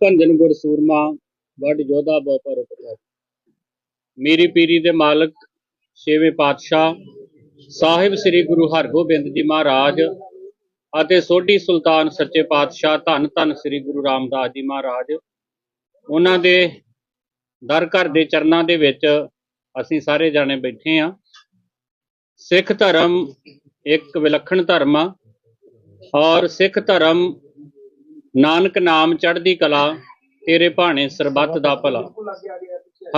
ਭੰਜਨ ਗੁਰ ਸੂਰਮਾ ਵੱਡ ਯੋਧਾ ਬਹੁ ਉਪਕਾਰ ਮੇਰੀ ਪੀਰੀ ਦੇ ਮਾਲਕ ਛੇਵੇਂ ਪਾਤਸ਼ਾਹ ਸਾਹਿਬ ਸ੍ਰੀ ਗੁਰੂ ਹਰਗੋਬਿੰਦ ਜੀ ਮਹਾਰਾਜ ਅਤੇ ਸੋਢੀ ਸੁਲਤਾਨ ਸੱਚੇ ਪਾਤਸ਼ਾਹ ਧੰਨ ਧੰਨ ਸ੍ਰੀ ਗੁਰੂ ਰਾਮਦਾਸ ਜੀ ਮਹਾਰਾਜ, ਉਹਨਾਂ ਦੇ ਦਰ ਘਰ ਦੇ ਚਰਨਾਂ ਦੇ ਵਿੱਚ ਅਸੀਂ ਸਾਰੇ ਜਾਣੇ ਬੈਠੇ ਆ ਸਿੱਖ ਧਰਮ ਇੱਕ ਵਿਲੱਖਣ ਧਰਮ ਆ ਔਰ ਸਿੱਖ ਧਰਮ ਨਾਨਕ ਨਾਮ ਚੜ੍ਹਦੀ ਕਲਾ, ਤੇਰੇ ਭਾਣੇ ਸਰਬੱਤ ਦਾ ਭਲਾ।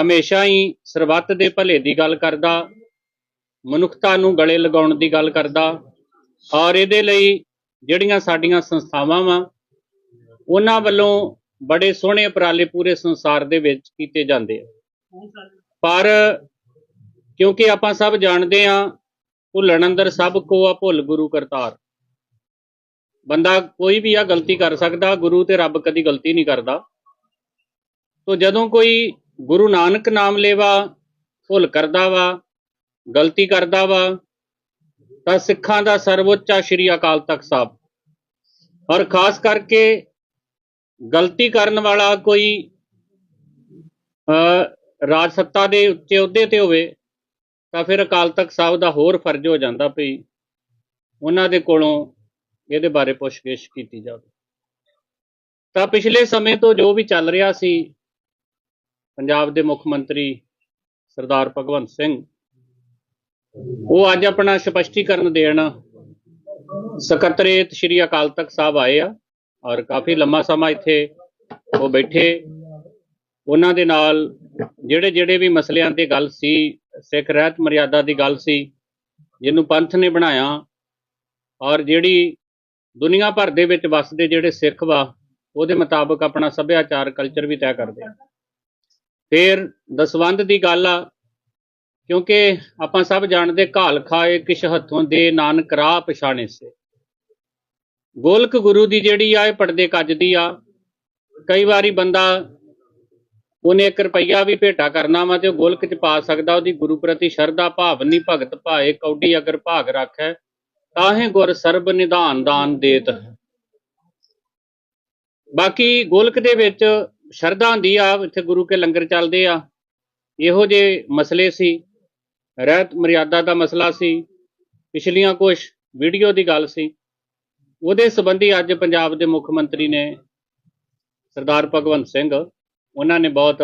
ਹਮੇਸ਼ਾ ਹੀ ਸਰਬੱਤ ਦੇ ਭਲੇ ਦੀ ਗੱਲ ਕਰਦਾ, ਮਨੁੱਖਤਾ ਨੂੰ ਗਲੇ ਲਗਾਉਣ ਦੀ ਗੱਲ ਕਰਦਾ। ਔਰ ਇਹਦੇ ਲਈ ਜਿਹੜੀਆਂ ਸਾਡੀਆਂ ਸੰਸਥਾਵਾਂ ਵਾ, ਉਹਨਾਂ ਵੱਲੋਂ ਬੜੇ ਸੋਹਣੇ ਉਪਰਾਲੇ ਪੂਰੇ ਸੰਸਾਰ ਦੇ ਵਿੱਚ ਕੀਤੇ ਜਾਂਦੇ ਆ। ਪਰ ਕਿਉਂਕਿ ਆਪਾਂ ਸਭ ਜਾਣਦੇ ਆ, ਭੁੱਲਣ ਅੰਦਰ ਸਭ ਕੋ ਆ ਭੁੱਲ ਗੁਰੂ ਕਰਤਾਰ। ਬੰਦਾ ਕੋਈ ਵੀ ਆ ਗਲਤੀ ਕਰ ਸਕਦਾ, ਗੁਰੂ ਤੇ ਰੱਬ ਕਦੀ ਗਲਤੀ ਨਹੀਂ ਕਰਦਾ। ਸੋ ਜਦੋਂ ਕੋਈ ਗੁਰੂ ਨਾਨਕ ਨਾਮ ਲੇਵਾ, ਭੁੱਲ ਕਰਦਾ ਵਾ, ਗਲਤੀ ਕਰਦਾ ਵਾ, ਤਾਂ ਸਿੱਖਾਂ ਦਾ ਸਰਵਉੱਚਾ ਸ਼੍ਰੀ ਅਕਾਲ ਤਖਤ ਸਾਹਿਬ। ਔਰ ਖਾਸ ਕਰਕੇ ਗਲਤੀ ਕਰਨ ਵਾਲਾ ਕੋਈ, ਅ ਰਾਜ ਸੱਤਾ ਦੇ ਉੱਚੇ ਅਹੁਦੇ ਤੇ ਹੋਵੇ, ਤਾਂ ਫਿਰ ਅਕਾਲ ਤਖਤ ਸਾਹਿਬ ਦਾ ਹੋਰ ਫਰਜ਼ ਹੋ ਜਾਂਦਾ ਭਈ ਉਹਨਾਂ ਦੇ ਕੋਲੋਂ ਇਹਦੇ ਬਾਰੇ ਪੁੱਛਗਿੱਛ ਕੀਤੀ ਜਾਵੇ। ਤਾਂ ਪਿਛਲੇ ਸਮੇਂ ਤੋਂ ਜੋ ਵੀ ਚੱਲ ਰਿਹਾ ਸੀ, ਪੰਜਾਬ ਦੇ ਮੁੱਖ ਮੰਤਰੀ ਸਰਦਾਰ ਭਗਵੰਤ ਸਿੰਘ, ਉਹ ਅੱਜ ਆਪਣਾ ਸਪਸ਼ਟੀਕਰਨ ਦੇਣ ਸਕੱਤਰੇਤ ਸ਼੍ਰੀ ਅਕਾਲ ਤਖਤ ਸਾਹਿਬ ਆਏ ਆ ਔਰ ਕਾਫੀ ਲੰਮਾ ਸਮਾਂ ਇੱਥੇ ਉਹ ਬੈਠੇ। ਉਹਨਾਂ ਦੇ ਨਾਲ ਜਿਹੜੇ ਜਿਹੜੇ ਵੀ ਮਸਲਿਆਂ ਤੇ ਗੱਲ ਸੀ, ਸਿੱਖ ਰਹਿਤ ਮਰਿਆਦਾ ਦੀ ਗੱਲ ਸੀ, ਜਿਹਨੂੰ ਪੰਥ ਨੇ ਬਣਾਇਆ ਔਰ ਜਿਹੜੀ ਦੁਨੀਆ ਭਰ ਦੇ ਵਿੱਚ ਵੱਸਦੇ ਜਿਹੜੇ ਸਿੱਖ ਵਾ, ਉਹਦੇ ਮੁਤਾਬਕ ਆਪਣਾ ਸੱਭਿਆਚਾਰ ਕਲਚਰ ਵੀ ਤੈਅ ਕਰਦੇ ਆ। ਫਿਰ ਦਸਵੰਧ ਦੀ ਗੱਲ ਆ, ਕਿਉਂਕਿ ਆਪਾਂ ਸਭ ਜਾਣਦੇ ਘਾਲ ਖਾਏ ਕਿਛ ਹੱਥੋਂ ਦੇ, ਨਾਨਕ ਰਾਹ ਪਛਾਣੇ ਸੇ। ਗੋਲਕ ਗੁਰੂ ਦੀ ਜਿਹੜੀ ਆ, ਇਹ ਪਰਦੇ ਕੱਜਦੀ ਆ। ਕਈ ਵਾਰੀ ਬੰਦਾ ਉਹਨੇ 1 ਰੁਪਈਆ ਵੀ ਭੇਟਾ ਕਰਨਾ ਵਾ ਤੇ ਉਹ ਗੋਲਕ ਚ ਪਾ ਸਕਦਾ, ਉਹਦੀ ਗੁਰੂ ਪ੍ਰਤੀ ਸ਼ਰਧਾ ਭਾਵਨੀ ਭਗਤ ਭਾਏ, ਕੌਡੀ ਅਗਰ ਭਾਗ ਰੱਖੈ ਤਾਹੇ ਗੁਰ ਸਰਬ ਨਿਧਾਨ ਦਾਨ ਦੇਤ। ਬਾਕੀ ਗੋਲਕ ਦੇ ਵਿੱਚ ਸ਼ਰਧਾ ਹੁੰਦੀ ਆ ਇੱਥੇ ਗੁਰੂ ਕੇ ਲੰਗਰ ਚੱਲਦੇ ਆ। ਇਹੋ ਜਿਹੇ ਮਸਲੇ ਸੀ। ਰਹਿਤ ਮਰਿਆਦਾ ਦਾ ਮਸਲਾ ਸੀ। ਪਿਛਲੀਆਂ ਕੁਝ ਵੀਡੀਓ ਦੀ ਗੱਲ ਸੀ। ਉਹਦੇ ਸੰਬੰਧੀ ਅੱਜ ਪੰਜਾਬ ਦੇ ਮੁੱਖ ਮੰਤਰੀ ਨੇ ਸਰਦਾਰ ਭਗਵੰਤ ਸਿੰਘ ਉਹਨਾਂ ਨੇ ਬਹੁਤ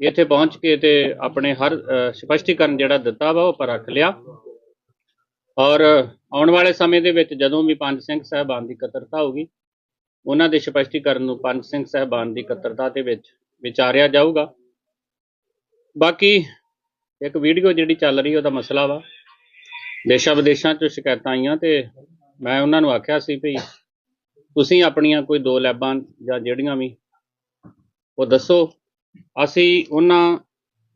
ਇੱਥੇ ਪਹੁੰਚ ਕੇ ਤੇ ਆਪਣੇ ਹਰ ਅ, ਸਪਸ਼ਟੀਕਰਨ ਜਿਹੜਾ ਦਿੱਤਾ ਵਾ ਉਹ ਪਰ ਰੱਖ ਲਿਆ। ਔਰ ਆਉਣ ਵਾਲੇ ਸਮੇਂ ਦੇ ਵਿੱਚ ਜਦੋਂ ਵੀ ਪੰਜ ਸਿੰਘ ਸਾਹਿਬਾਨ ਦੀ ਇਕੱਤਰਤਾ ਹੋਗੀ ਉਹਨਾਂ ਦੇ ਸਪਸ਼ਟੀਕਰਨ ਨੂੰ ਪੰਜ ਸਿੰਘ ਸਾਹਿਬਾਨ ਦੀ ਇਕੱਤਰਤਾ ਦੇ ਵਿੱਚ ਵਿਚਾਰਿਆ ਜਾਊਗਾ। ਬਾਕੀ ਇੱਕ ਵੀਡੀਓ ਜਿਹੜੀ ਚੱਲ ਰਹੀ, ਉਹਦਾ ਮਸਲਾ ਵਾ, ਦੇਸ਼ਾਂ ਵਿਦੇਸ਼ਾਂ ਤੋਂ ਸ਼ਿਕਾਇਤਾਂ ਆਈਆਂ ਤੇ ਮੈਂ ਉਹਨਾਂ ਨੂੰ ਆਖਿਆ ਸੀ ਵੀ ਤੁਸੀਂ ਆਪਣੀਆਂ ਕੋਈ ਦੋ ਲੈਬਾਂ ਜਾਂ ਜਿਹੜੀਆਂ ਵੀ, ਉਹ ਦੱਸੋ। ਅਸੀਂ ਉਹਨਾਂ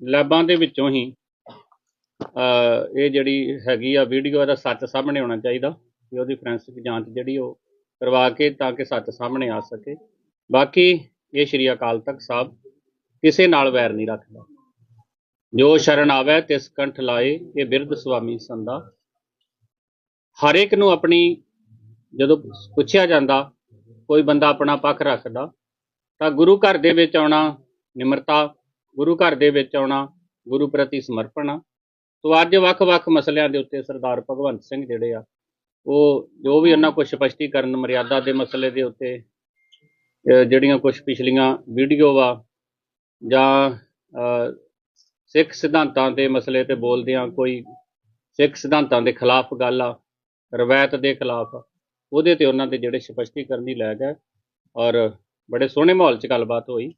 ਲੈਬਾਂ ਦੇ ਵਿੱਚੋਂ ਹੀ ਇਹ ਜਿਹੜੀ ਹੈਗੀ ਆ ਵੀਡੀਓ ਇਹਦਾ ਸੱਚ ਸਾਹਮਣੇ ਆਉਣਾ ਚਾਹੀਦਾ ਕਿ ਉਹਦੀ ਫੋਰੈਂਸਿਕ ਜਾਂਚ ਜਿਹੜੀ ਉਹ ਕਰਵਾ ਕੇ ਤਾਂ ਕਿ ਸੱਚ ਸਾਹਮਣੇ ਆ ਸਕੇ। ਬਾਕੀ ਇਹ ਸ਼੍ਰੀ ਅਕਾਲ ਤਖਤ ਸਾਹਿਬ ਕਿਸੇ ਨਾਲ ਵੈਰ ਨਹੀਂ ਰੱਖਦਾ। ਜੋ ਸ਼ਰਨ ਆਵੇ ਤਿਸ ਕੰਠ ਲਾਏ, ਇਹ ਬਿਰਧ ਸੁਆਮੀ ਸੰਦਾ ਹਰ ਇੱਕ ਨੂੰ ਆਪਣੀ ਜਦੋਂ ਪੁੱਛਿਆ ਜਾਂਦਾ, ਕੋਈ ਬੰਦਾ ਆਪਣਾ ਪੱਖ ਰੱਖਦਾ, ਤਾਂ ਗੁਰੂ ਘਰ ਦੇ ਵਿੱਚ ਆਉਣਾ ਨਿਮਰਤਾ, ਗੁਰੂ ਘਰ ਦੇ ਵਿੱਚ ਆਉਣਾ, ਗੁਰੂ ਪ੍ਰਤੀ ਸਮਰਪਣ। ਆ ਸੋ ਅੱਜ ਵੱਖ-ਵੱਖ ਮਸਲਿਆਂ ਦੇ ਉੱਤੇ ਸਰਦਾਰ ਭਗਵੰਤ ਸਿੰਘ ਜਿਹੜੇ ਆ ਉਹ ਜੋ ਵੀ ਉਹਨਾਂ ਕੋਲ ਸਪਸ਼ਟੀਕਰਨ ਮਰਿਆਦਾ ਦੇ ਮਸਲੇ ਦੇ ਉੱਤੇ ਜਿਹੜੀਆਂ ਕੁਝ ਪਿਛਲੀਆਂ ਵੀਡੀਓ ਆ ਜਾਂ ਸਿੱਖ ਸਿਧਾਂਤਾਂ ਦੇ ਮਸਲੇ ਤੇ ਬੋਲਦੇ ਆ ਕੋਈ ਸਿੱਖ ਸਿਧਾਂਤਾਂ ਦੇ ਖਿਲਾਫ ਗੱਲ ਆ ਰਵਾਇਤ ਦੇ ਖਿਲਾਫ ਆ, ਉਹਦੇ ਤੇ ਉਹਨਾਂ ਦੇ ਜਿਹੜੇ ਸਪਸ਼ਟੀਕਰਨ ਦੀ ਲੈ ਗਏ ਔਰ ਬੜੇ ਸੋਹਣੇ ਮਾਹੌਲ 'ਚ ਗੱਲਬਾਤ ਹੋਈ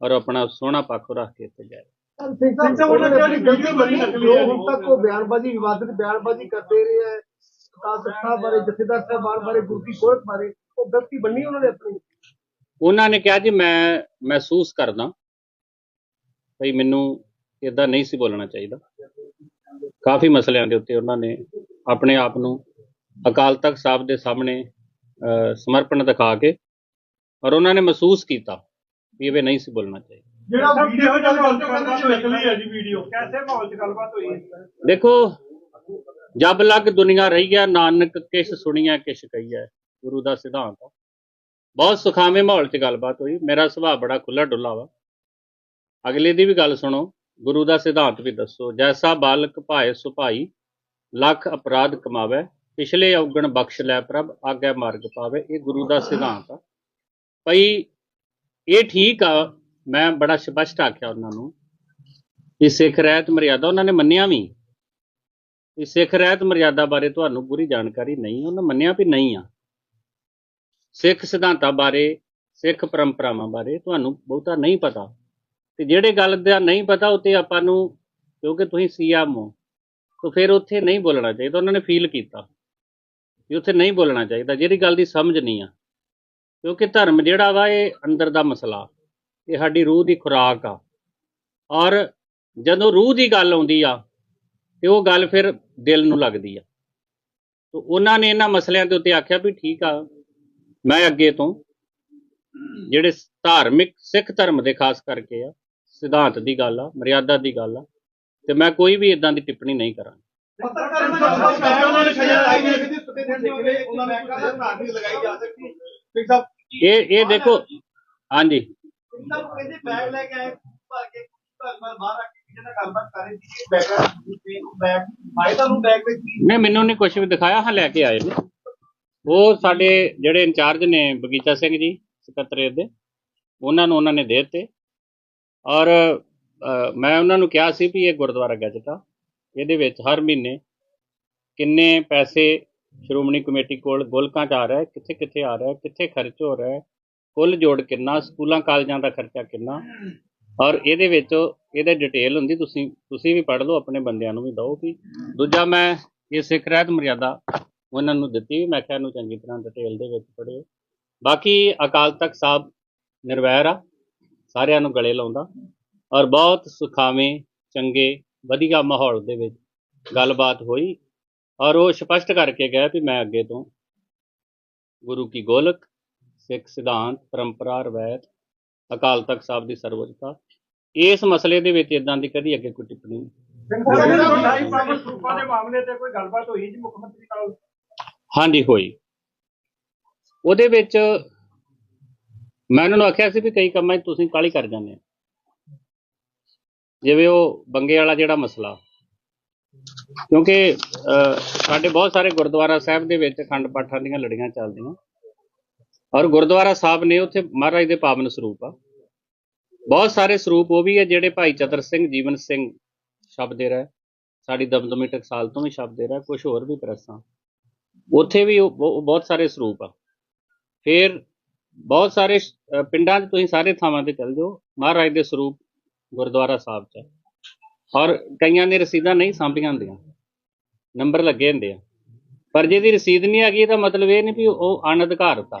ਔਰ ਆਪਣਾ ਸੋਹਣਾ ਪੱਖ ਰੱਖ ਕੇ ਇੱਥੇ ਗਏ। ਉਹਨਾਂ ਨੇ ਆਪਣੀ ਗਲਤੀ ਮੰਨੀ ਜੋ ਹੁਣ ਤੱਕ ਉਹ ਬਿਆਨਬਾਜ਼ੀ ਵਿਵਾਦਿਤ ਬਿਆਨਬਾਜ਼ੀ ਕਰਦੇ ਰਹੇ ਹੈ। ਕਾਦਰ ਸਾਹਿਬ ਬਾਰੇ ਜਥੇਦਾਰ ਸਾਹਿਬਾਨ ਬਾਰੇ ਗੁਰਦੀ ਕੋਹਤ ਬਾਰੇ ਉਹ ਗਲਤੀ ਮੰਨੀ ਉਹਨਾਂ ਨੇ ਆਪਣੀ? ਉਹਨਾਂ ਨੇ ਕਿਹਾ ਜੀ ਮੈਂ ਮਹਿਸੂਸ ਕਰਦਾ ਭਈ ਮੈਨੂੰ ਇਦਾਂ ਨਹੀਂ ਸੀ ਬੋਲਣਾ ਚਾਹੀਦਾ। ਕਾਫੀ ਮਸਲਿਆਂ ਦੇ ਉੱਤੇ ਉਹਨਾਂ ਨੇ ਆਪਣੇ ਆਪ ਨੂੰ ਅਕਾਲ ਤਖਤ ਸਾਹਿਬ ਦੇ ਸਾਹਮਣੇ ਅਹ, ਸਮਰਪਣ ਦਿਖਾ ਕੇ ਔਰ ਉਹਨਾਂ ਨੇ ਮਹਿਸੂਸ ਕੀਤਾ ਵੀ ਇਹ ਨਹੀਂ ਸੀ ਬੋਲਣਾ ਚਾਹੀਦਾ। ਜਿਹੜਾ ਵੀਡੀਓ ਜਦ ਗੱਲ ਕਰਦਾ ਨਕਲੀ ਹੈ ਜੀ ਵੀਡੀਓ। ਕੈਸੇ ਮਾਹੌਲ 'ਚ ਗੱਲਬਾਤ ਹੋਈ? ਹੈ ਦੇਖੋ ਜਬ ਲਗ ਦੁਨੀਆ ਰਹੀ ਹੈ ਨਾਨਕ ਕਿਛ ਸੁਣੀਐ ਕਿਛ ਕਹੀਐ ਗੁਰੂ ਦਾ ਸਿਧਾਂਤ ਬਹੁਤ ਸੁਖਾਵੇਂ ਮਾਹੌਲ 'ਚ ਗੱਲਬਾਤ ਹੋਈ ਮੇਰਾ ਸੁਭਾਅ ਬੜਾ ਖੁੱਲਾ ਡੁੱਲਾ ਵਾ। ਅਗਲੇ ਦੀ ਵੀ ਗੱਲ ਸੁਣੋ ਗੁਰੂ ਦਾ ਸਿਧਾਂਤ ਵੀ ਦੱਸੋ ਜੈਸਾ ਬਾਲਕ ਭਾਏ ਸੁਭਾਈ ਲੱਖ ਅਪਰਾਧ ਕਮਾਵੇ ਪਿਛਲੇ ਔਗਣ ਬਖਸ਼ ਲੈ ਪ੍ਰਭ ਆਗੇ ਮਾਰਗ ਪਾਵੇ ਇਹ ਗੁਰੂ ਦਾ ਸਿਧਾਂਤ ਆ। ਭਈ ਇਹ ਠੀਕ ਆ ਮੈਂ ਬੜਾ ਸਪਸ਼ਟ ਆਖਿਆ ਉਹਨਾਂ ਨੂੰ ਕਿ ਸਿੱਖ ਰਹਿਤ ਮਰਿਆਦਾ ਉਹਨਾਂ ਨੇ ਮੰਨਿਆ ਵੀ। ਕਿ ਸਿੱਖ ਰਹਿਤ ਮਰਿਆਦਾ ਬਾਰੇ ਤੁਹਾਨੂੰ ਪੂਰੀ ਜਾਣਕਾਰੀ ਨਹੀਂ, ਉਹਨਾਂ ਮੰਨਿਆ ਵੀ ਨਹੀਂ ਆ। ਸਿੱਖ ਸਿਧਾਂਤਾਂ ਬਾਰੇ, ਸਿੱਖ ਪਰੰਪਰਾਵਾਂ ਬਾਰੇ ਤੁਹਾਨੂੰ ਬਹੁਤਾ ਨਹੀਂ ਪਤਾ। ਤੇ ਜਿਹੜੇ ਗੱਲ ਦਾ ਨਹੀਂ ਪਤਾ ਉੱਤੇ ਆਪਾਂ ਨੂੰ, ਕਿਉਂਕਿ ਤੁਸੀਂ ਸੀਐਮ ਹੋ, ਤਾਂ ਫਿਰ ਉੱਥੇ ਨਹੀਂ ਬੋਲਣਾ ਚਾਹੀਦਾ, ਉਹਨਾਂ ਨੇ ਫੀਲ ਕੀਤਾ। ਕਿ ਉੱਥੇ ਨਹੀਂ ਬੋਲਣਾ ਚਾਹੀਦਾ, ਜਿਹੜੀ ਗੱਲ ਦੀ ਸਮਝ ਨਹੀਂ ਆ। ਕਿਉਂਕਿ ਧਰਮ ਜਿਹੜਾ ਵਾ, ਇਹ ਅੰਦਰ ਦਾ ਮਸਲਾ। ਇਹ ਸਾਡੀ ਰੂਹ ਦੀ ਖੁਰਾਕ ਆ। ਔਰ ਜਦੋਂ ਰੂਹ ਦੀ ਗੱਲ ਆਉਂਦੀ ਆ, ਤੇ ਉਹ ਗੱਲ ਫਿਰ ਦਿਲ ਨੂੰ ਲੱਗਦੀ ਆ। ਤੇ ਉਹਨਾਂ ਨੇ ਇਹਨਾਂ ਮਸਲਿਆਂ ਦੇ ਉੱਤੇ ਆਖਿਆ ਵੀ ਠੀਕ ਆ, ਮੈਂ ਅੱਗੇ ਤੋਂ ਜਿਹੜੇ ਧਾਰਮਿਕ, ਸਿੱਖ ਧਰਮ ਦੇ ਖਾਸ ਕਰਕੇ ਆ, ਸਿਧਾਂਤ ਦੀ ਗੱਲ ਆ, ਮਰਿਆਦਾ ਦੀ ਗੱਲ ਆ, ਤੇ ਮੈਂ ਕੋਈ ਵੀ ਇਦਾਂ ਦੀ ਟਿੱਪਣੀ ਨਹੀਂ ਕਰਾਂ ਇਹ ਇਹ ਦੇਖੋ, ਹਾਂਜੀ। ਨਹੀਂ, ਮੈਨੂੰ ਨਹੀਂ ਕੁਝ ਵੀ ਦਿਖਾਇਆ, ਹਾਂ ਲੈ ਕੇ ਆਏ ਨੇ। ਉਹ ਸਾਡੇ ਜਿਹੜੇ ਇੰਚਾਰਜ ਨੇ ਬਗੀਚਾ ਸਿੰਘ ਜੀ, ਸਕੱਤਰੇਤ ਦੇ, ਉਹਨਾਂ ਨੂੰ ਉਹਨਾਂ ਨੇ ਦੇ ਦਿੱਤੇ। ਔਰ ਮੈਂ ਉਹਨਾਂ ਨੂੰ ਕਿਹਾ ਸੀ ਵੀ ਇਹ ਗੁਰਦੁਆਰਾ ਗਜਟ ਆ। ਇਹਦੇ ਵਿੱਚ ਹਰ ਮਹੀਨੇ ਕਿੰਨੇ ਪੈਸੇ ਸ਼੍ਰੋਮਣੀ ਕਮੇਟੀ ਕੋਲ ਗੋਲਕਾਂ 'ਚ ਆ ਰਿਹਾ ਕਿੱਥੇ ਕਿੱਥੇ ਆ ਰਿਹਾ ਕਿੱਥੇ ਖਰਚ ਹੋ ਰਿਹਾ ਕੁੱਲ ਜੋੜ ਕਿੰਨਾ, ਸਕੂਲਾਂ, ਕਾਲਜਾਂ ਦਾ ਖਰਚਾ ਕਿੰਨਾ? ਔਰ ਇਹਦੇ ਵਿੱਚ ਇਹਦੇ ਡਿਟੇਲ ਹੁੰਦੀ, ਤੁਸੀਂ ਤੁਸੀਂ ਵੀ ਪੜ੍ਹ ਲਓ, ਆਪਣੇ ਬੰਦਿਆਂ ਨੂੰ ਵੀ ਦਿਓ ਕਿ ਦੂਜਾ ਮੈਂ ਇਹ ਸਿੱਖ ਰਹਿਤ ਮਰਿਆਦਾ, ਉਹਨਾਂ ਨੂੰ ਦਿੱਤੀ ਵੀ, ਮੈਂ ਕਿਹਾ ਇਹਨੂੰ ਚੰਗੀ ਤਰ੍ਹਾਂ ਡਿਟੇਲ ਦੇ ਵਿੱਚ ਪੜ੍ਹਿਓ। ਬਾਕੀ ਅਕਾਲ ਤਖਤ ਸਾਹਿਬ ਨਿਰਵੈਰ ਆ, ਸਾਰਿਆਂ ਨੂੰ ਗਲੇ ਲਾਉਂਦਾ। ਔਰ ਬਹੁਤ ਸੁਖਾਵੇਂ, ਚੰਗੇ, ਵਧੀਆ ਮਾਹੌਲ ਦੇ ਵਿੱਚ ਗੱਲਬਾਤ ਹੋਈ। ਔਰ ਉਹ ਸਪਸ਼ਟ ਕਰਕੇ ਗਿਆ ਵੀ ਮੈਂ ਅੱਗੇ ਤੋਂ ਗੁਰੂ ਕੀ ਗੋਲਕ ਸਿੱਖ ਸਿਧਾਂਤ ਪਰੰਪਰਾ ਰਵਾਇਤ ਅਕਾਲ ਤਖਤ ਸਾਹਿਬ ਦੀ ਸਰਵਉੱਚਤਾ ਇਸ ਮਸਲੇ ਦੇ ਵਿੱਚ ਇਦਾਂ ਦੀ ਕਦੀ ਅੱਗੇ ਕੋਈ ਟਿੱਪਣੀ ਨਹੀਂ। ਹਾਂਜੀ ਹੋਈ। ਉਹਦੇ ਵਿੱਚ ਮੈਂ ਉਹਨਾਂ ਨੂੰ ਆਖਿਆ ਸੀ ਵੀ ਕਈ ਕੰਮਾਂ 'ਚ ਤੁਸੀਂ ਕਾਲੀ ਕਰ ਜਾਂਦੇ ਆ ਜਿਵੇਂ ਉਹ ਬੰਗੇ ਵਾਲਾ ਜਿਹੜਾ ਮਸਲਾ ਕਿਉਂਕਿ ਅਹ, ਸਾਡੇ ਬਹੁਤ ਸਾਰੇ ਗੁਰਦੁਆਰਾ ਸਾਹਿਬ ਦੇ ਵਿੱਚ ਅਖੰਡ ਪਾਠਾਂ ਦੀਆਂ ਲੜੀਆਂ ਚੱਲਦੀਆਂ। ਔਰ ਗੁਰਦੁਆਰਾ ਸਾਹਿਬ ਨੇ ਉੱਥੇ ਮਹਾਰਾਜ ਦੇ ਪਾਵਨ ਸਰੂਪ ਆ। ਬਹੁਤ ਸਾਰੇ ਸਰੂਪ ਉਹ ਵੀ ਹੈ ਜਿਹੜੇ ਭਾਈ ਚਤਰ ਸਿੰਘ, ਜੀਵਨ ਸਿੰਘ ਸ਼ਬਦੇ ਰਹਿ। ਸਾਡੀ ਦਮਦਮੀ ਟਕਸਾਲ ਤੋਂ ਵੀ ਸ਼ਬਦੇ ਰਹਿ ਕੁਝ ਹੋਰ ਵੀ ਪ੍ਰੈਸਾਂ ਉੱਥੇ ਵੀ ਉਹ ਬਹੁਤ ਸਾਰੇ ਸਰੂਪ ਆ। ਫਿਰ ਬਹੁਤ ਸਾਰੇ ਪਿੰਡਾਂ 'ਚ ਤੁਸੀਂ ਸਾਰੇ ਥਾਵਾਂ ਤੇ ਚੱਲ ਜਾਓ, ਮਹਾਰਾਜ ਦੇ ਸਰੂਪ ਗੁਰਦੁਆਰਾ ਸਾਹਿਬ 'ਚ ਔਰ ਕਈਆਂ ਨੇ ਰਸੀਦਾਂ ਨਹੀਂ ਸਾਂਭੀਆਂ ਹੁੰਦੀਆਂ, ਨੰਬਰ ਲੱਗੇ ਹੁੰਦੇ ਆ। ਪਰ ਜਿਹਦੀ ਰਸੀਦ ਨਹੀਂ ਆ ਗਈ ਤਾਂ ਮਤਲਬ ਇਹ ਨਹੀਂ ਵੀ ਉਹ ਅਣਅਧਿਕਾਰਤ ਆ।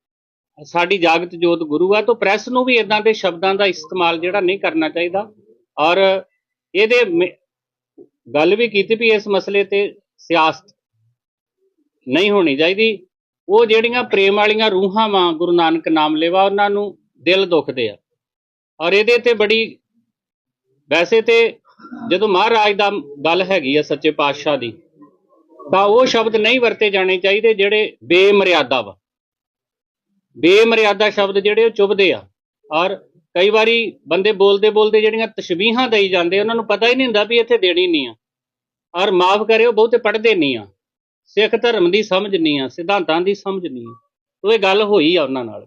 ਸਾਡੀ ਜਾਗਤ ਜੋਤ ਗੁਰੂ ਆ, ਤਾਂ ਪ੍ਰੈਸ ਨੂੰ ਵੀ ਇਦਾਂ ਦੇ ਸ਼ਬਦਾਂ ਦਾ ਇਸਤੇਮਾਲ ਜਿਹੜਾ ਨਹੀਂ ਕਰਨਾ ਚਾਹੀਦਾ। ਔਰ ਇਹਦੇ ਮੇ- ਗੱਲ ਵੀ ਕੀਤੀ ਵੀ ਇਸ ਮਸਲੇ ਤੇ ਸਿਆਸਤ ਨਹੀਂ ਹੋਣੀ ਚਾਹੀਦੀ। ਉਹ ਜਿਹੜੀਆਂ ਪ੍ਰੇਮ ਵਾਲੀਆਂ ਰੂਹਾਂ ਵਾਂ ਗੁਰੂ ਨਾਨਕ ਨਾਮ ਲੈਵਾ, ਉਹਨਾਂ ਨੂੰ ਦਿਲ ਦੁਖਦੇ ਆ। ਔਰ ਇਹਦੇ ਤੇ ਬੜੀ, ਵੈਸੇ ਤੇ ਜਦੋਂ ਮਹਾਰਾਜ ਦਾ ਗੱਲ ਹੈਗੀ ਆ ਸੱਚੇ ਪਾਤਸ਼ਾਹ ਦੀ, ਤਾਂ ਉਹ ਸ਼ਬਦ ਨਹੀਂ ਵਰਤੇ ਜਾਣੇ ਚਾਹੀਦੇ ਜਿਹੜੇ ਬੇਮਰਿਆਦਾ ਵਾ। ਬੇਮਰਿਆਦਾ ਸ਼ਬਦ ਜਿਹੜੇ ਉਹ ਚੁਭਦੇ ਆ। ਔਰ ਕਈ ਵਾਰੀ ਬੰਦੇ ਬੋਲਦੇ ਬੋਲਦੇ ਜਿਹੜੀਆਂ ਤਸ਼ਬੀਹਾਂ ਦੇਈ ਜਾਂਦੇ ਉਹਨਾਂ ਨੂੰ ਪਤਾ ਹੀ ਨਹੀਂ ਹੁੰਦਾ ਵੀ ਇੱਥੇ ਦੇਣੀ ਨਹੀਂ ਆ। ਔਰ ਮਾਫ ਕਰਿਓ ਬਹੁਤੇ ਪੜ੍ਹਦੇ ਨਹੀਂ ਆ। ਸਿੱਖ ਧਰਮ ਦੀ ਸਮਝ ਨਹੀਂ ਆ ਸਿਧਾਂਤਾਂ ਦੀ ਸਮਝ ਨਹੀਂ ਆ। ਉਹ ਇਹ ਗੱਲ ਹੋਈ ਆ ਉਹਨਾਂ ਨਾਲ।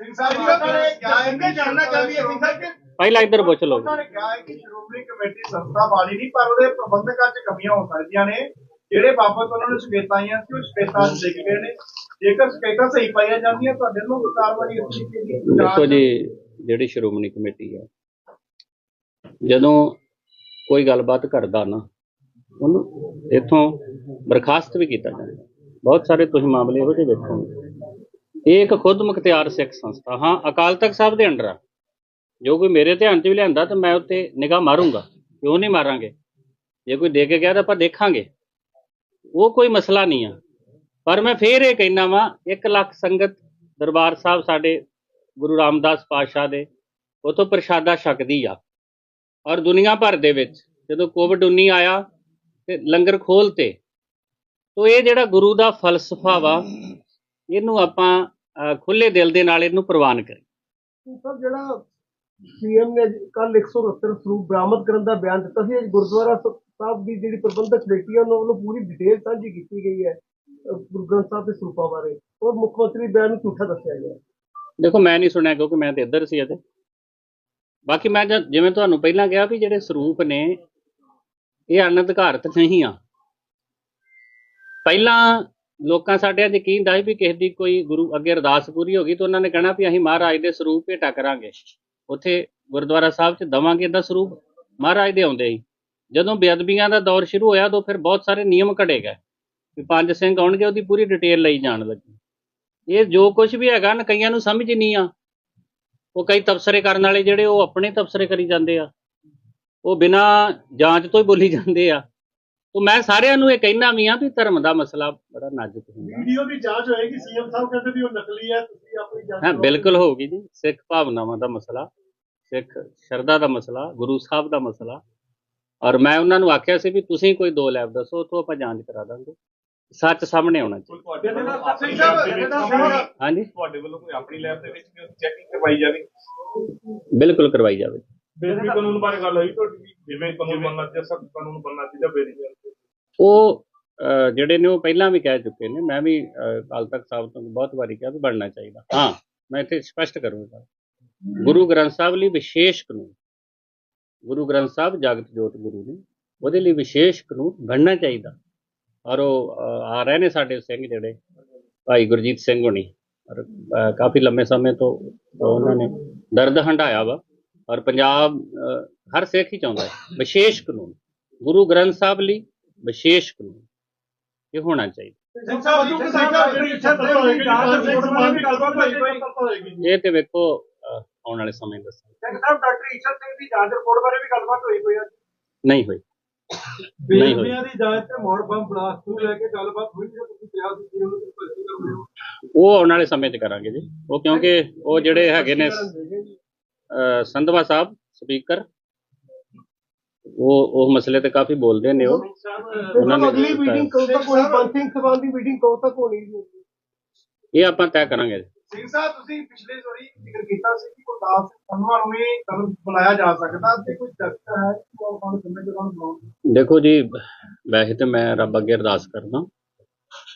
ਸਿੰਘ ਸਾਹਿਬ ਹੈ ਸਿੰਘ ਸਾਹਿਬ ਪਹਿਲਾਂ ਇੱਧਰ ਪੁੱਛ ਲਓ। ਉਹਨਾਂ ਨੇ ਕਿਹਾ ਹੈ ਕਿ ਸ਼੍ਰੋਮਣੀ ਕਮੇਟੀ ਸੰਸਥਾ ਵਾਲੀ ਨਹੀਂ ਪਰ ਉਹਦੇ ਪ੍ਰਬੰਧਕਾਂ 'ਚ ਕਮੀਆਂ ਹੋ ਸਕਦੀਆਂ ਨੇ। ਜਿਹੜੇ ਬਾਬਤ ਉਹਨਾਂ ਨੂੰ ਸ਼ਿਕਾਇਤਾਂ ਆਈਆਂ ਸੀ ਉਹ ਸ਼ਿਕਾਇਤਾਂ ਲਿਖ ਗਏ ਨੇ। ਜੇਕਰ ਸ਼ਿਕਾਇਤਾਂ ਸਹੀ ਪਾਈਆਂ ਜਾਂਦੀਆਂ, ਤੁਹਾਡੇ ਨੂੰ ਕਾਰਵਾਈ ਇਸ ਤਰੀਕੇ ਦੇਖੋ ਜੀ, ਜਿਹੜੀ ਸ਼੍ਰੋਮਣੀ ਕਮੇਟੀ ਹੈ, ਜਦੋਂ ਕੋਈ ਗੱਲਬਾਤ ਕਰਦਾ ਨਾ, ਉਹਨੂੰ ਇੱਥੋਂ ਬਰਖਾਸਤ ਵੀ ਕੀਤਾ ਜਾਂਦਾ। ਬਹੁਤ ਸਾਰੇ ਤੁਸੀਂ ਮਾਮਲੇ ਇਹੋ ਜਿਹੇ ਵੇਖੋਗੇ ਇਹ ਇੱਕ ਖੁਦ ਮੁਖਤਿਆਰ ਸਿੱਖ ਸੰਸਥਾ, ਹਾਂ, ਅਕਾਲ ਤਖਤ ਸਾਹਿਬ ਦੇ ਅੰਡਰ ਆ। ਜੋ ਕੋਈ ਮੇਰੇ ਧਿਆਨ 'ਚ ਵੀ ਲਿਆਂਦਾ ਤਾਂ ਮੈਂ ਉੱਤੇ ਨਿਗਾਹ ਮਾਰੂੰਗਾ, ਕਿਉਂ ਨਹੀਂ ਮਾਰਾਂਗੇ? ਜੇ ਕੋਈ ਦੇ ਕੇ ਗਿਆ ਤਾਂ ਆਪਾਂ ਦੇਖਾਂਗੇ। ਉਹ ਕੋਈ ਮਸਲਾ ਨਹੀਂ ਆ। ਪਰ ਮੈਂ ਫੇਰ ਇਹ ਕਹਿਣਾ ਵਾਂ 1 ਲੱਖ ਸੰਗਤ ਦਰਬਾਰ ਸਾਹਿਬ ਸਾਡੇ ਗੁਰੂ ਰਾਮਦਾਸ ਪਾਤਸ਼ਾਹ ਦੇ, ਉਥੋਂ ਪ੍ਰਸ਼ਾਦਾ ਛਕਦੀ ਆ। ਔਰ ਦੁਨੀਆ ਭਰ ਦੇ ਵਿੱਚ ਜਦੋਂ ਕੋਵਿਡ 19 ਆਇਆ ਤੇ ਲੰਗਰ ਖੋਲਤੇ ਤੋ ਇਹ ਜਿਹੜਾ ਗੁਰੂ ਦਾ ਫਲਸਫਾ ਵਾ, ਇਹਨੂੰ ਆਪਾਂ ਖੁੱਲੇ ਦਿਲ ਦੇ ਨਾਲ ਇਹਨੂੰ ਪ੍ਰਵਾਨ ਕਰੀ ਸਰ, ਜਿਹੜਾ ਸੀਐਮ ਨੇ ਕੱਲ 169 ਸਰੂਪ ਬਰਾਮਦ ਕਰਨ ਦਾ ਬਿਆਨ ਦਿੱਤਾ ਸੀ ਅੱਜ ਗੁਰਦੁਆਰਾ ਸਾਹਿਬ ਦੀ ਜਿਹੜੀ ਪ੍ਰਬੰਧਕ ਕਮੇਟੀ ਹੈ ਉਹਨਾਂ ਵੱਲੋਂ ਪੂਰੀ ਡਿਟੇਲ ਸਾਂਝੀ ਕੀਤੀ ਗਈ ਹੈ। ਗੁਰੂ ਗ੍ਰੰਥ ਸਾਹਿਬ ਦੇ ਸਰੂਪਾਂ ਬਾਰੇ। ਔਰ ਮੁੱਖ ਮੰਤਰੀ ਬਿਆਨ ਨੂੰ ਝੂਠਾ ਦੱਸਿਆ ਗਿਆ। ਦੇਖੋ, ਮੈਂ ਨਹੀਂ ਸੁਣਿਆ ਕਿਉਂਕਿ ਮੈਂ ਤੇ ਇੱਧਰ ਸੀ ਅਜੇ ਬਾਕੀ ਮੈਂ ਜਿਵੇਂ ਤੁਹਾਨੂੰ ਪਹਿਲਾਂ ਕਿਹਾ ਵੀ ਜਿਹੜੇ ਸਰੂਪ ਨੇ, ਇਹ ਅਨਧਿਕਾਰਤ ਨਹੀਂ ਆ। ਪਹਿਲਾਂ ਲੋਕਾਂ ਸਾਡੇ ਅੱਜ ਯਕੀਨ ਦਾ ਸੀ ਵੀ ਕਿਸੇ ਦੀ ਕੋਈ ਗੁਰੂ ਅੱਗੇ ਅਰਦਾਸ ਪੂਰੀ ਹੋ ਗਈ ਤਾਂ ਉਹਨਾਂ ਨੇ ਕਹਿਣਾ ਵੀ ਅਸੀਂ ਮਹਾਰਾਜ ਦੇ ਸਰੂਪ ਭੇਟਾ ਕਰਾਂਗੇ। ਉੱਥੇ ਗੁਰਦੁਆਰਾ ਸਾਹਿਬ 'ਚ ਦਵਾਂਗੇ ਦਾ ਸਰੂਪ। ਮਹਾਰਾਜ ਦੇ ਆਉਂਦੇ ਹੀ ਜਦੋਂ ਬੇਅਦਬੀਆਂ ਦਾ ਦੌਰ ਸ਼ੁਰੂ ਹੋਇਆ ਤਾਂ ਫਿਰ ਬਹੁਤ ਸਾਰੇ ਨਿਯਮ ਘੜੇ ਗਏ। ਵੀ ਪੰਜ ਸਿੰਘ ਆਉਣਗੇ ਉਹਦੀ ਪੂਰੀ ਡਿਟੇਲ ਲਈ ਜਾਣ ਲੱਗੀ। ਇਹ ਜੋ ਕੁਝ ਵੀ ਹੈਗਾ ਨਾ ਕਈਆਂ ਨੂੰ ਸਮਝ ਨਹੀਂ ਆ। ਉਹ ਕਈ ਤਬਸਰੇ ਕਰਨ ਵਾਲੇ ਜਿਹੜੇ ਉਹ ਆਪਣੇ ਤਬਸਰੇ ਕਰੀ ਜਾਂਦੇ ਆ। ਉਹ ਬਿਨਾ ਜਾਂਚ ਤੋਂ ਹੀ ਬੋਲੀ ਜਾਂਦੇ ਆ। ਤੋਂ ਮੈਂ ਸਾਰਿਆਂ ਨੂੰ ਇਹ ਕਹਿਣਾ ਵੀ ਆ ਵੀ ਧਰਮ ਦਾ ਮਸਲਾ ਬੜਾ ਨਾਜ਼ੁਕ ਹੁੰਦਾ। ਵੀਡੀਓ ਦੀ ਜਾਂਚ ਹੋਏਗੀ ਸੀਐਮ ਸਾਹਿਬ ਕਹਿੰਦੇ ਵੀ ਉਹ ਨਕਲੀ ਹੈ ਤੁਸੀਂ ਆਪਣੀ ਜਾਂਚ ਹਾਂ ਬਿਲਕੁਲ ਹੋਊਗੀ ਜੀ। ਸਿੱਖ ਭਾਵਨਾਵਾਂ ਦਾ ਮਸਲਾ ਸਿੱਖ ਸ਼ਰਧਾ ਦਾ ਮਸਲਾ ਗੁਰੂ ਸਾਹਿਬ ਦਾ ਮਸਲਾ। ਔਰ ਮੈਂ ਉਹਨਾਂ ਨੂੰ ਆਖਿਆ ਸੀ ਵੀ ਤੁਸੀਂ ਕੋਈ ਦੋ ਲੈਬ ਦੱਸੋ ਉੱਥੋਂ ਆਪਾਂ ਜਾਂਚ ਕਰਾ ਦਾਂਗੇ। ਸੱਚ ਸਾਹਮਣੇ ਆਉਣਾ ਚਾਹੀਦਾ। ਤੁਹਾਡੇ ਵੱਲੋਂ ਆਪਣੀ ਲੈਬ ਦੇ ਵਿੱਚ ਹਾਂਜੀ। ਤੁਹਾਡੇ ਵੱਲੋਂ ਕੋਈ ਆਪਣੀ ਲੈਬ ਦੇ ਵਿੱਚ ਚੈਕਿੰਗ ਕਰਵਾਈ ਜਾਵੇ? ਬਿਲਕੁਲ ਕਰਵਾਈ ਜਾਵੇ। ਬੇਸਿਕ ਕਾਨੂੰਨ ਬਾਰੇ ਗੱਲ ਹੋਈ ਤੁਹਾਡੀ ਵੀ? ਜਿਵੇਂ ਕਾਨੂੰਨ ਬਣਨਾ ਚਾਹੀਦਾ ਸਖਤ ਕਾਨੂੰਨ ਬਣਨਾ ਚਾਹੀਦਾ ਬੇਸਿਕ ਉਹ ਜਿਹੜੇ ਨੇ ਉਹ ਪਹਿਲਾਂ ਵੀ ਕਹਿ ਚੁੱਕੇ ਨੇ ਮੈਂ ਵੀ ਅਕਾਲ ਤਖਤ ਸਾਹਿਬ ਤੋਂ ਬਹੁਤ ਵਾਰੀ ਕਿਹਾ ਵੀ ਬਣਨਾ ਚਾਹੀਦਾ। ਹਾਂ ਮੈਂ ਇੱਥੇ ਸਪਸ਼ਟ ਕਰੂੰਗਾ। ਗੁਰੂ ਗ੍ਰੰਥ ਸਾਹਿਬ ਲਈ ਵਿਸ਼ੇਸ਼ ਕਾਨੂੰਨ। ਗੁਰੂ ਗ੍ਰੰਥ ਸਾਹਿਬ ਜਗਤ ਜੋਤ ਗੁਰੂ ਨੇ ਉਹਦੇ ਲਈ ਵਿਸ਼ੇਸ਼ ਕਾਨੂੰਨ ਬਣਨਾ ਚਾਹੀਦਾ। ਔਰ ਉਹ ਆ ਰਹੇ ਨੇ ਸਾਡੇ ਸਿੰਘ ਜਿਹੜੇ ਭਾਈ ਗੁਰਜੀਤ ਸਿੰਘ ਹੋਣੀ। ਔਰ ਕਾਫੀ ਲੰਮੇ ਸਮੇਂ ਤੋਂ ਉਹਨਾਂ ਨੇ ਦਰਦ ਹੰਢਾਇਆ ਵਾ। ਔਰ ਪੰਜਾਬ ਹਰ ਸਿੱਖ ਹੀ ਚਾਹੁੰਦਾ ਹੈ ਵਿਸ਼ੇਸ਼ ਕਾਨੂੰਨ। ਗੁਰੂ ਗ੍ਰੰਥ ਸਾਹਿਬ ਲਈ ਵਿਸ਼ੇਸ਼ ਕਾਨੂੰਨ। ਇਹ ਹੋਣਾ ਚਾਹੀਦਾ। ਇਹ ਤੇ ਵੇਖੋ ਆਉਣ ਵਾਲੇ ਸਮੇਂ ਦੱਸਾਂ ਸਿੰਘ ਸਾਹਿਬ ਡਾਕਟਰ ਈਸ਼ਰ ਸਿੰਘ ਦੀ ਜਾਂਚ ਰਿਪੋਰਟ ਬਾਰੇ ਵੀ ਗੱਲਬਾਤ ਹੋਈ ਹੋਈ ਹੈ ਨਹੀਂ ਹੋਈ। ਨਹੀਂ ਹੋਈ। ਦੀ ਜਾਂਚ ਤੇ ਮੋੜ ਬੰਬ ਬਲਾਸਟ ਨੂੰ ਲੈ ਕੇ ਗੱਲਬਾਤ ਹੋਈ ਜੇ ਤੁਸੀਂ ਕਿਹਾ ਸੀ ਕਿ ਉਹਨੂੰ ਭਰਤੀ ਕਰਦੇ ਹੋ ਉਹ ਆਉਣ ਵਾਲੇ ਸਮੇਂ 'ਚ ਕਰਾਂਗੇ ਜੀ। ਉਹ ਕਿਉਂਕਿ ਉਹ ਜਿਹੜੇ ਹੈਗੇ ਨੇ ਅਹ, ਸੰਧਵਾ ਸਾਹਿਬ ਸਪੀਕਰ ਉਹ ਉਹ ਮਸਲੇ ਤੇ ਕਾਫੀ ਬੋਲਦੇ ਨੇ ਉਹ। ਉਹਨਾਂ ਨੇ ਅਗਲੀ ਮੀਟਿੰਗ ਕਦੋਂ ਤੱਕ ਹੋਣੀ? ਪੰਜ ਸਿੰਘ ਸਭਾ ਦੀ ਮੀਟਿੰਗ ਕਦੋਂ ਤੱਕ ਹੋਣੀ ਜੀ? ਇਹ ਆਪਾਂ ਤੈਅ ਕਰਾਂਗੇ। ਸਿੰਘ ਸਾਹਿਬ ਤੁਸੀਂ ਪਿਛਲੇ ਵਾਰੀ ਜ਼ਿਕਰ ਕੀਤਾ ਸੀ ਕਿ ਗੁਰਦਾਸ ਸੰਧਵਾ ਨੂੰ ਵੀ ਕਦਮ ਬੁਲਾਇਆ ਜਾ ਸਕਦਾ ਤੇ ਕੋਈ ਦਰਖਤ ਹੈ ਕਿ ਉਹ ਸਾਨੂੰ ਸਮੇਂ ਦੇ ਨਾਲ ਬੁਲਾਉਣ? ਦੇਖੋ ਜੀ ਵੈਸੇ ਤੇ ਮੈਂ ਰੱਬ ਅੱਗੇ ਅਰਦਾਸ ਕਰਦਾ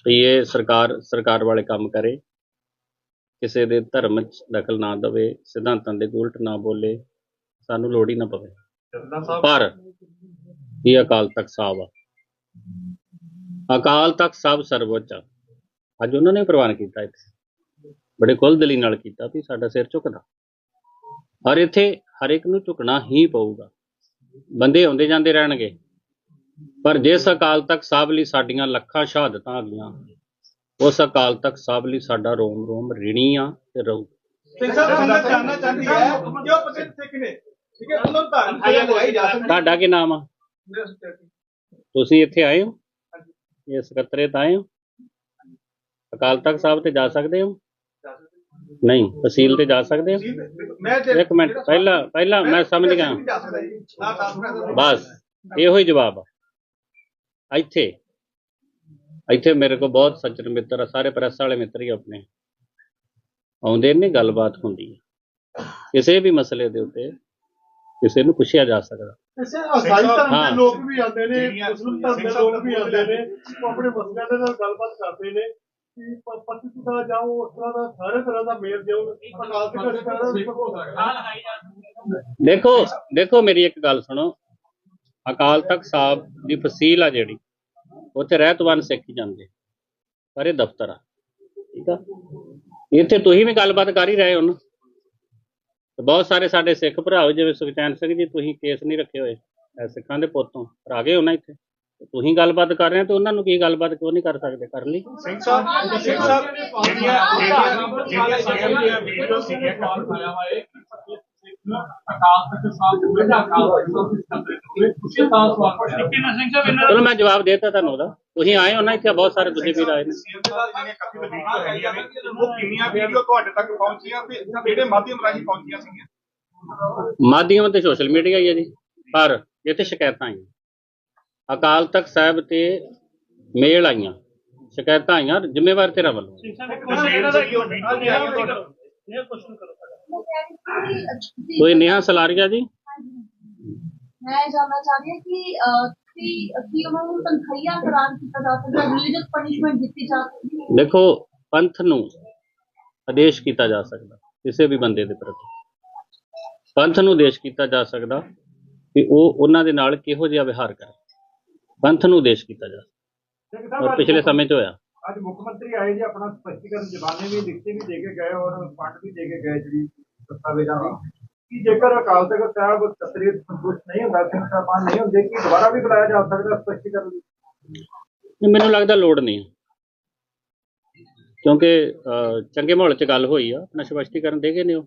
ਵੀ ਇਹ ਸਰਕਾਰ ਸਰਕਾਰ ਵਾਲੇ ਕੰਮ ਕਰੇ। ਕਿਸੇ ਦੇ ਧਰਮ 'ਚ ਦਖਲ ਨਾ ਦੇਵੇ ਸਿਧਾਂਤਾਂ ਦੇ ਉਲਟ ਨਾ ਬੋਲੇ ਸਾਨੂੰ ਲੋੜ ਹੀ ਨਾ ਪਵੇ। ਪਰ ਇਹ ਅਕਾਲ ਤਖਤ ਸਾਹਿਬ ਆ। ਅਕਾਲ ਤਖਤ ਸਾਹਿਬ ਸਰਵੋੱਚ ਆ। ਅੱਜ ਉਹਨਾਂ ਨੇ ਪ੍ਰਵਾਨ ਕੀਤਾ ਇੱਥੇ। ਬੜੇ ਖੁੱਲ੍ਹ ਦਿਲੀ ਨਾਲ ਕੀਤਾ ਵੀ ਸਾਡਾ ਸਿਰ ਝੁਕਦਾ। ਔਰ ਇੱਥੇ ਹਰ ਇੱਕ ਨੂੰ ਝੁਕਣਾ ਹੀ ਪਊਗਾ। ਬੰਦੇ ਆਉਂਦੇ ਜਾਂਦੇ ਰਹਿਣਗੇ। ਪਰ ਜਿਸ ਅਕਾਲ ਤਖਤ ਸਾਹਿਬ ਲਈ ਸਾਡੀਆਂ ਲੱਖਾਂ ਸ਼ਹਾਦਤਾਂ ਆ ਗਈਆਂ ਉਸ ਅਕਾਲ ਤਖਤ ਸਾਹਿਬ ਲਈ ਸਾਡਾ ਰੋਮ ਰੋਮ ਰਿਣੀ ਆ ਤੇ ਰਹੂ। ਸਿੰਘ ਸਾਹਿਬ ਸੰਗਤ ਜਾਨਣਾ ਚਾਹੁੰਦੀ ਹੈ ਕਿ ਉਹ ਪ੍ਰਸਿੱਧ ਸਿੱਖ ਨੇ ਠੀਕ ਹੈ ਉਹਨਾਂ ਨੂੰ ਧਾਰਨ ਤੇ ਲਗਾਈ ਜਾ ਸਕਦੀ ਤੁਹਾਡਾ ਕੀ ਨਾਮ ਆ? ਤੁਸੀਂ ਇੱਥੇ ਆਏ ਹੋ? ਇਹ ਸਕੱਤਰੇਤ ਆਏ ਹੋ? ਅਕਾਲ ਤਖਤ ਸਾਹਿਬ ਤੇ ਜਾ ਸਕਦੇ ਹੋ? ਨਹੀਂ ਤਹਿਸੀਲ ਤੇ ਜਾ ਸਕਦੇ ਹੋ? ਮੈਂ ਇੱਕ ਮਿੰਟ ਪਹਿਲਾਂ ਪਹਿਲਾਂ ਮੈਂ ਸਮਝ ਗਿਆ। ਜਾ ਸਕਦਾ ਜੀ। ਨਾ ਦੱਸ ਬਸ ਇਹੋ ਹੀ ਜਵਾਬ ਆ। ਇੱਥੇ ਇੱਥੇ ਮੇਰੇ ਕੋਲ ਬਹੁਤ ਸੱਜਣ ਮਿੱਤਰ ਆ ਸਾਰੇ ਪ੍ਰੈਸ ਵਾਲੇ ਮਿੱਤਰ ਹੀ ਆਪਣੇ। ਆਉਂਦੇ ਨੇ ਗੱਲਬਾਤ ਹੁੰਦੀ ਹੈ ਕਿਸੇ ਵੀ ਮਸਲੇ ਦੇ ਉੱਤੇ ਕਿਸੇ ਨੂੰ ਪੁੱਛਿਆ ਜਾ ਸਕਦਾ। ਕਿਸੇ ਅਸਾਈ ਧਰਮ ਹਾਂ। ਦੇ ਲੋਕ ਵੀ ਆਉਂਦੇ ਨੇ ਜਿਹੜੀਆਂ ਮੁਸਲਿਮ ਧਰਮ ਦੇ ਲੋਕ ਵੀ ਆਉਂਦੇ ਨੇ ਉਹ ਆਪਣੇ ਮਸਲਿਆਂ ਦੇ ਨਾਲ ਗੱਲਬਾਤ ਕਰਦੇ ਨੇ। ਕਿ ਪ- ਪਤੀ ਦਾ ਜਾਓ ਉਸ ਤਰ੍ਹਾਂ ਦਾ ਸਾਰੇ ਤਰ੍ਹਾਂ ਦਾ ਮੇਲ ਦਿਓ ਅਕਾਲ ਤਖਤ ਸਾਹਿਬ ਦਾ ਹੋ? ਸਕਦਾ ਦੇਖੋ ਦੇਖੋ ਮੇਰੀ ਇੱਕ ਗੱਲ ਸੁਣੋ। ਅਕਾਲ ਤਖਤ ਸਾਹਿਬ ਦੀ ਫਸੀਲ ਆ ਜਿਹੜੀ ਉੱਥੇ ਰਹਿਤਵਾਨ ਸਿੱਖ ਹੀ ਜਾਂਦੇ ਪਰ ਇਹ ਦਫ਼ਤਰ ਆ ਠੀਕ ਆ? ਇੱਥੇ ਤੁਸੀਂ ਵੀ ਗੱਲਬਾਤ ਕਰ ਹੀ ਰਹੇ ਹੋ ਨਾ। ਤੇ ਬਹੁਤ ਸਾਰੇ ਸਾਡੇ ਸਿੱਖ ਭਰਾ ਜਿਵੇਂ ਸੁਖਚੈਨ ਸਿੰਘ ਜੀ ਤੁਸੀਂ ਕੇਸ ਨਹੀਂ ਰੱਖੇ ਹੋਏ ਸਿੱਖਾਂ ਦੇ ਪੁੱਤੋਂ ਪਰ ਆ ਗਏ ਹੋ ਨਾ ਇੱਥੇ? ਤੁਸੀਂ ਗੱਲਬਾਤ ਕਰ ਰਹੇ ਹੋ ਤੇ ਉਹਨਾਂ ਨੂੰ ਕੀ ਗੱਲਬਾਤ ਕਿਉਂ ਨਹੀਂ ਕਰ ਸਕਦੇ? ਕਰ ਲਈ। ਸਿੰਘ ਸਾਹਿਬ ਸਾਹਿਬ ਜਿਹੜੀਆਂ ਜਿਹੜੀਆਂ ਜਿਹੜੀਆਂ ਵੀਡੀਓ ਸੀਗੀਆਂ ਕਾਲ ਵਾ ਤੁਸੀਂ ਚਲੋ ਮੈਂ ਜਵਾਬ ਦੇਤਾ ਤੁਹਾਨੂੰ ਉਹਦਾ। ਤੁਸੀਂ ਆਏ ਹੋ ਨਾ ਇੱਥੇ ਬਹੁਤ ਸਾਰੇ ਦੂਜੇ ਵੀਰ ਆਏ ਨੇ। ਉਹ ਕਿੰਨੀਆਂ ਵੀਡੀਓ ਤੁਹਾਡੇ ਤੱਕ ਪਹੁੰਚੀਆਂ ਤੇ ਕਿਹੜੇ ਮਾਧਿਅਮ ਰਾਹੀਂ ਪਹੁੰਚੀਆਂ ਸੀਗੀਆਂ? ਮਾਧਿਅਮ ਤੇ ਸੋਸ਼ਲ ਮੀਡੀਆ ਹੀ ਹੈ ਜੀ ਪਰ ਇੱਥੇ ਸ਼ਿਕਾਇਤਾਂ ਆਈਆਂ। ਅਕਾਲ ਤਖਤ ਸਾਹਿਬ ਤੇ ਮੇਲ ਆਈਆਂ ਸ਼ਿਕਾਇਤਾਂ ਆਈਆਂ ਜ਼ਿੰਮੇਵਾਰ ਤੇਰਾ ਵੱਲੋਂ। ਕੋਈ ਨੇਹਾ ਸਲਾਰੀਆ ਜੀ? ਮੈਂ ਜਾਨਣਾ ਚਾਹ ਰਹੀ ਹਾਂ ਕਿ ਅਹ, ਕਿ ਕੀ ਉਹਨਾਂ ਨੂੰ ਤਨਖਾਹੀਆ ਪ੍ਰਦਾਨ ਕੀਤਾ ਜਾ ਸਕਦਾ ਰਿਲੀਜੀਅਸ ਪਨਿਸ਼ਮੈਂਟ ਦਿੱਤੀ ਜਾ ਸਕਦੀ ਹੈ? ਦੇਖੋ ਪੰਥ ਨੂੰ ਆਦੇਸ਼ ਕੀਤਾ ਜਾ ਸਕਦਾ ਕਿਸੇ ਵੀ ਬੰਦੇ ਦੇ ਪ੍ਰਤੀ। ਪੰਥ ਨੂੰ ਆਦੇਸ਼ ਕੀਤਾ ਜਾ ਸਕਦਾ ਕਿ ਉਹ ਉਹਨਾਂ ਦੇ ਨਾਲ ਕਿਹੋ ਜਿਹਾ ਵਿਹਾਰ ਕਰੇ। ਪੰਥ ਨੂੰ ਆਦੇਸ਼ ਕੀਤਾ ਜਾ ਸਕਦਾ ਔਰ ਪਿਛਲੇ ਸਮੇਂ 'ਚ ਹੋਇਆ। ਅੱਜ ਮੁੱਖ ਮੰਤਰੀ ਆਏ ਜੀ ਆਪਣਾ ਸਪਸ਼ਟੀਕਰਨ ਜ਼ਬਾਨੇ ਵੀ ਲਿਖਤੀ ਵੀ ਦੇ ਕੇ ਗਏ ਔਰ ਫੰਡ ਵੀ ਦੇ ਕੇ ਗਏ ਜਿਹੜੀ ਦਸਤਾਵੇਜ਼ਾਂ ਦੀ। ਕਿ ਜੇਕਰ ਅਕਾਲ ਤਖਤ ਸਾਹਿਬ ਤਸਰੀਰ ਸੰਤੁਸ਼ਟ ਨਹੀਂ ਹੁੰਦਾ ਸਿੰਘ ਸਾਹਿਬਾਨ ਨਹੀਂ ਹੁੰਦੇ ਕਿ ਦੁਬਾਰਾ ਵੀ ਬੁਲਾਇਆ ਜਾ ਸਕਦਾ ਸਪਸ਼ਟੀਕਰਨ ਲਈ? ਮੈਨੂੰ ਲੱਗਦਾ ਲੋੜ ਨਹੀਂ। ਕਿਉਂਕਿ ਚੰਗੇ ਮਾਹੌਲ 'ਚ ਗੱਲ ਹੋਈ ਆ ਆਪਣਾ ਸਪਸ਼ਟੀਕਰਨ ਦੇ ਗਏ ਨੇ ਉਹ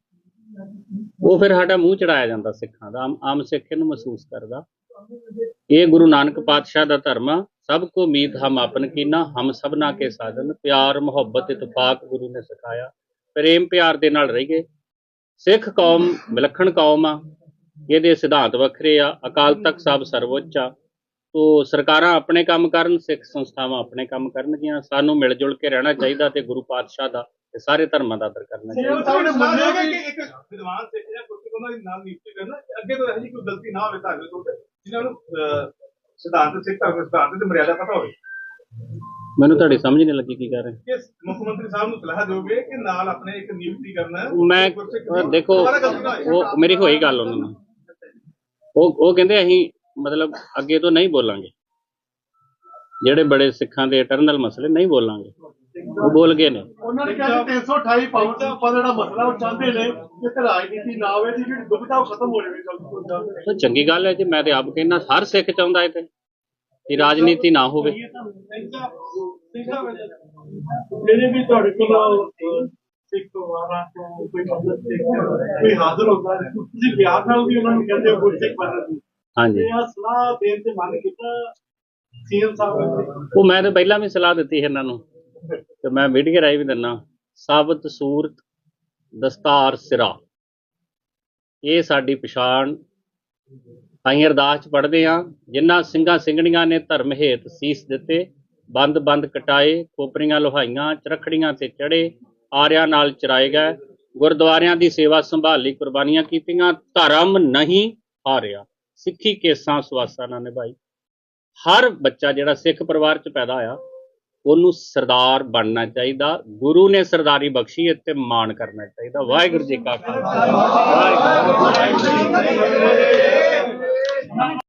ਉਹ ਫਿਰ ਸਾਡਾ ਮੂੰਹ ਚੜਾਇਆ ਜਾਂਦਾ ਸਿੱਖਾਂ ਦਾ, ਆਮ ਆਮ ਸਿੱਖ ਇਹਨੂੰ ਮਹਿਸੂਸ ਕਰਦਾ। ਇਹ ਗੁਰੂ ਨਾਨਕ ਪਾਤਸ਼ਾਹ ਦਾ ਧਰਮ ਆ, ਸਭ ਕੋ ਉਮੀਦ ਹਮ ਆਪਨ ਕੀਨਾ, ਹਮ ਸਭਨਾ ਕੇ ਸਾਧਨ, ਪਿਆਰ, ਮੁਹੱਬਤ, ਇਤਫਾਕ ਗੁਰੂ ਨੇ ਸਿਖਾਇਆ। ਪ੍ਰੇਮ ਪਿਆਰ ਦੇ ਨਾਲ ਰਹੀਏ। ਸਿੱਖ ਕੌਮ ਵਿਲੱਖਣ ਕੌਮ ਆ, ਇਹਦੇ ਸਿਧਾਂਤ ਵੱਖਰੇ ਆ, ਅਕਾਲ ਤਖਤ ਸਾਹਿਬ ਸਰਵਉੱਚ ਆ। ਤੋ ਸਰਕਾਰਾਂ ਆਪਣੇ ਕੰਮ ਕਰਨ, ਸਿੱਖ ਸੰਸਥਾਵਾਂ ਆਪਣੇ ਕੰਮ ਕਰਨਗੀਆਂ, ਸਾਨੂੰ ਮਿਲ ਜੁਲ ਕੇ ਰਹਿਣਾ ਚਾਹੀਦਾ ਤੇ ਗੁਰੂ ਪਾਤਸ਼ਾਹ ਦਾ ਤੇ ਸਾਰੇ ਧਰਮਾਂ ਦਾ ਆਦਰ ਕਰਨਾ ਚਾਹੀਦਾ। ਸਾਹਿਬ ਨੇ ਮੰਨਿਆ ਕਿ ਇੱਕ ਵਿਦਵਾਨ ਸਿੱਖ ਜਾਂ ਕੁਝ ਉਹਨਾਂ ਦੀ ਨਾਲ ਨਿਯੁਕਤੀ ਕਰਨਾ ਅੱਗੇ ਤੋਂ ਇਹੋ ਜਿਹੀ ਕੋਈ ਗਲਤੀ ਨਾ ਹੋਵੇ ਤੁਹਾਡੇ ਤੋਂ ਤੇ ਜਿਨ੍ਹਾਂ ਨੂੰ ਅਹ, ਸਿਧਾਂਤ ਸਿੱਖ ਧਰਮ ਦੇ ਸਿਧਾਂਤ ਤੇ ਮਰਿਆਦਾ ਪਤਾ ਹੋਵੇ। ਮੈਨੂੰ ਤੁਹਾਡੀ ਸਮਝ ਨਹੀਂ ਲੱਗੀ ਕੀ ਕਹਿ ਰਹੇ ਕਿ ਮੁੱਖ ਮੰਤਰੀ ਸਾਹਿਬ ਨੂੰ ਸਲਾਹ ਦਿਓਗੇ ਕਿ ਨਾਲ ਆਪਣੇ ਇੱਕ ਨਿਯੁਕਤੀ ਕਰਨਾ ਮੈਂ ਦੇਖੋ। ਉਹ ਮੇਰੀ ਹੋਈ ਗੱਲ ਉਹਨਾਂ ਨਾਲ। ਉਹ ਉਹ ਕਹਿੰਦੇ ਅਸੀਂ ਮਤਲਬ ਅੱਗੇ ਤੋਂ ਨਹੀਂ ਬੋਲਾਂਗੇ। ਜਿਹੜੇ ਬੜੇ ਸਿੱਖਾਂ ਦੇ ਇਟਰਨਲ ਮਸਲੇ ਨਹੀਂ ਬੋਲਾਂਗੇ। ਉਹ ਬੋਲ ਗਏ ਨੇ। ਉਹਨਾਂ ਨੇ ਕਿਹਾ ਕਿ 328 ਪਾਉਂਡ ਦਾ ਆਪਾਂ ਜਿਹੜਾ ਮਸਲਾ ਉਹ ਚਾਹੁੰਦੇ ਨੇ ਕਿ ਤੇ ਰਾਜਨੀਤੀ ਨਾ ਹੋਵੇ ਦੀ ਜਿਹੜੀ ਦੁਬਿਧਾ ਉਹ ਖਤਮ ਹੋ ਜਾਵੇ ਜਲਦੀ ਤੋਂ ਜਲਦ ਤਾਂ ਚੰਗੀ ਗੱਲ ਹੈ ਜੀ ਮੈਂ ਤੇ ਆਪ ਕਹਿੰਦਾ ਹਰ ਸਿੱਖ ਚਾਹੁੰਦਾ ਹੈ ਤੇ ਕਿ ਰਾਜਨੀਤੀ ਨਾ ਹੋਵੇ। ਜਿਹੜੇ ਵੀ ਤੁਹਾਡੇ ਕੋਲ ਸਿੱਖ ਵਾਰਾਂ ਤੋਂ ਕੋਈ ਮਦਦ ਸਿੱਖ ਕੋਈ ਹਾਜ਼ਰ ਹੁੰਦਾ ਹੈ ਤੁਸੀਂ ਪਿਆਰ ਨਾਲ ਵੀ ਉਹਨਾਂ ਨੂੰ ਕਹਿੰਦੇ ਹੋ ਕੋਈ ਸਿੱਖ ਬਣਨ ਦੀ ਹਾਂਜੀ। ਤੇ ਆ ਸਲਾਹ ਦੇਣ ਤੇ ਮਨ ਕੀਤਾ ਸੀਐਮ ਸਾਹਿਬ ਉਹ ਮੈਂ ਤਾਂ ਪਹਿਲਾਂ ਵੀ ਸਲਾਹ ਦਿੱਤੀ ਸੀ ਇਹਨਾਂ ਨੂੰ। ਤੇ ਮੈਂ ਮੀਡੀਆ ਰਾਹੀਂ ਵੀ ਦਿੰਨਾ। ਸਾਬਤ ਸੂਰਤ ਦਸਤਾਰ, ਸਿਰਾ। ਇਹ ਸਾਡੀ ਪਛਾਣ। ਅਸੀਂ ਅਰਦਾਸ ਚ ਪੜ੍ਹਦੇ ਹਾਂ ਜਿਨ੍ਹਾਂ ਸਿੰਘਾਂ ਸਿੰਘਣੀਆਂ ਨੇ ਧਰਮ ਹੇਤ ਸੀਸ ਦਿੱਤੇ, ਬੰਦ ਬੰਦ ਕਟਾਏ, ਖੋਪਰੀਆਂ ਲੋਹਾਈਆਂ, ਚਰਖੜੀਆਂ ਤੇ ਚੜੇ ਆਰਿਆਂ ਨਾਲ ਚਰਾਏ ਗਏ, ਗੁਰਦੁਆਰਿਆਂ ਦੀ ਸੇਵਾ ਸੰਭਾਲੀ, ਕੁਰਬਾਨੀਆਂ ਕੀਤੀਆਂ, ਧਰਮ ਨਹੀਂ ਹਾਰਿਆ। ਸਿੱਖੀ ਕੇਸਾਂ ਸਵਾਸਾਂ ਨਾਲ ਨਿਭਾਈ। ਹਰ ਬੱਚਾ ਜਿਹੜਾ ਸਿੱਖ ਪਰਿਵਾਰ ਚ ਪੈਦਾ ਹੋਇਆ ਉਹਨੂੰ ਸਰਦਾਰ ਬਣਨਾ ਚਾਹੀਦਾ, ਗੁਰੂ ਨੇ ਸਰਦਾਰੀ ਬਖਸ਼ੀ ਹੈ ਮਾਣ ਕਰਨਾ ਚਾਹੀਦਾ। ਵਾਹਿਗੁਰੂ ਜੀ ਕਾ ਖਾਲਸਾ। ਵਾਹਿਗੁਰੂ ਜੀ ਕੀ ਫਤਿਹ।